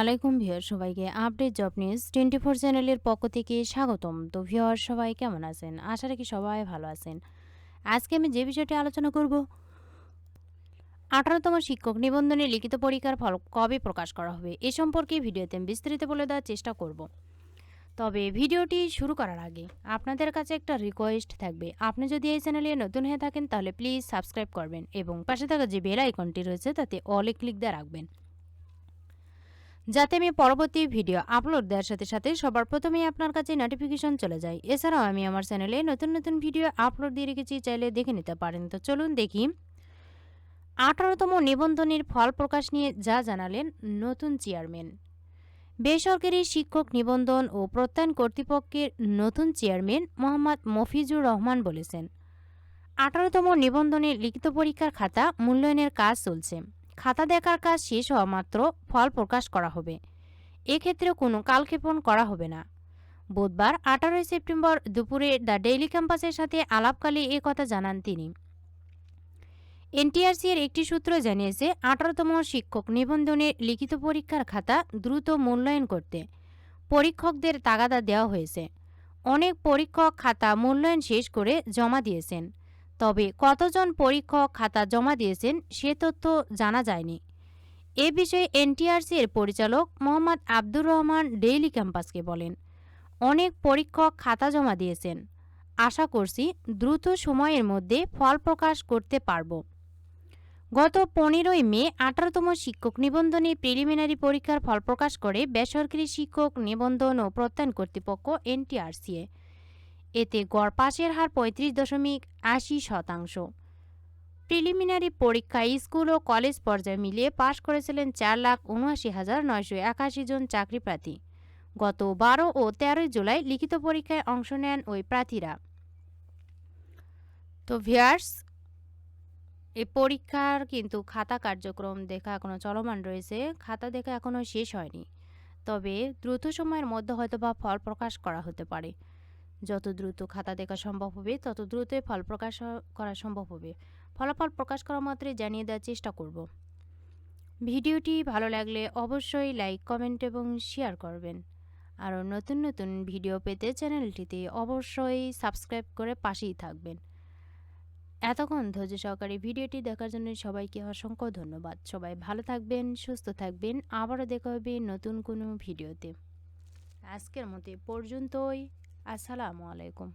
আলাইকুম ভিউয়ার সবাইকে update job news twenty four চ্যানেলের পক্ষ থেকে স্বাগতম। তো ভিউয়ার সবাই কেমন আছেন? আশা রাখি সবাই ভালো আছেন। আজকে আমি যে বিষয়টি আলোচনা করব, আঠারোতম শিক্ষক নিবন্ধনে লিখিত পরীক্ষার ফল কবে প্রকাশ করা হবে, এ সম্পর্কে ভিডিওতে আমি বিস্তারিত বলে দেওয়ার চেষ্টা করব। তবে ভিডিওটি শুরু করার আগে আপনাদের কাছে একটা রিকোয়েস্ট থাকবে। আপনি যদি এই চ্যানেলে নতুন হয়ে থাকেন, তাহলে প্লিজ সাবস্ক্রাইব করবেন এবং পাশে থাকা যে বেল আইকনটি রয়েছে, তাতে অলে ক্লিক দিয়ে রাখবেন। যাতে আমি পরবর্তী ভিডিও আপলোড দেওয়ার সাথে সাথে সবার প্রথমেই আপনার কাছে নোটিফিকেশন চলে যায়। এছাড়াও আমি আমার চ্যানেলে নতুন নতুন ভিডিও আপলোড দিয়ে রেখেছি, চাইলে দেখে নিতে পারেন। তো চলুন দেখি। আঠারোতম নিবন্ধনের ফল প্রকাশ নিয়ে যা জানালেন নতুন চেয়ারম্যান বেসরকারি শিক্ষক নিবন্ধন ও প্রত্যয়ন কর্তৃপক্ষের নতুন চেয়ারম্যান মোহাম্মদ মফিজুর রহমান বলেছেন, আঠারোতম নিবন্ধনের লিখিত পরীক্ষার খাতা মূল্যায়নের কাজ চলছে। খাতা দেখার কাজ শেষ হওয়া মাত্র ফল প্রকাশ করা হবে। এক্ষেত্রে কোনো কালক্ষেপণ করা হবে না। বুধবার, আঠারোই সেপ্টেম্বর দুপুরে দ্য ডেইলি ক্যাম্পাসের সাথে আলাপকালে এ কথা জানান তিনি। এনটিআরসি এর একটি সূত্র জানিয়েছে, আঠারোতম শিক্ষক নিবন্ধনের লিখিত পরীক্ষার খাতা দ্রুত মূল্যায়ন করতে পরীক্ষকদের তাগাদা দেওয়া হয়েছে। অনেক পরীক্ষক খাতা মূল্যায়ন শেষ করে জমা দিয়েছেন। তবে কতজন পরীক্ষক খাতা জমা দিয়েছেন সে তথ্য জানা যায়নি। এ বিষয়ে এনটিআরসি এর পরিচালক মোহাম্মদ আব্দুর রহমান ডেইলি ক্যাম্পাসকে বলেন, অনেক পরীক্ষক খাতা জমা দিয়েছেন। আশা করছি দ্রুত সময়ের মধ্যে ফল প্রকাশ করতে পারব। গত পনেরোই মে আঠারোতম শিক্ষক নিবন্ধনে প্রিলিমিনারি পরীক্ষার ফল প্রকাশ করে বেসরকারি শিক্ষক নিবন্ধন ও প্রত্যয়ন কর্তৃপক্ষ এনটিআরসিএ। এতে গড় পাশের হার পঁয়ত্রিশ দশমিক আশি শতাংশ। প্রিলিমিনারি পরীক্ষায় স্কুল ও কলেজ পর্যায়ে মিলিয়ে পাশ করেছিলেন চার লাখ উনআশি হাজার নয়শো একাশি জন চাকরিপ্রার্থী। গত বারো ও তেরোই জুলাই লিখিত পরীক্ষায় অংশ নেন ওই প্রার্থীরা। তো ভিয়ার্স এই পরীক্ষার কিন্তু খাতা কার্যক্রম দেখা এখনও চলমান রয়েছে। খাতা দেখা এখনও শেষ হয়নি। তবে দ্রুত সময়ের মধ্যে হয়তো বা ফল প্রকাশ করা হতে পারে। যত দ্রুত খাতা দেখা সম্ভব হবে, তত দ্রুতই ফল প্রকাশ করা সম্ভব হবে। ফলাফল প্রকাশ করা মাত্রই জানিয়ে দেওয়ার চেষ্টা করব। ভিডিওটি ভালো লাগলে অবশ্যই লাইক, কমেন্ট এবং শেয়ার করবেন। আরও নতুন নতুন ভিডিও পেতে চ্যানেলটিতে অবশ্যই সাবস্ক্রাইব করে পাশেই থাকবেন। এতক্ষণ ধৈর্য সহকারে ভিডিওটি দেখার জন্য সবাইকে অসংখ্য ধন্যবাদ। সবাই ভালো থাকবেন, সুস্থ থাকবেন। আবারও দেখা হবে নতুন কোনো ভিডিওতে। আজকের মতো পর্যন্তই। আসসালামু আলাইকুম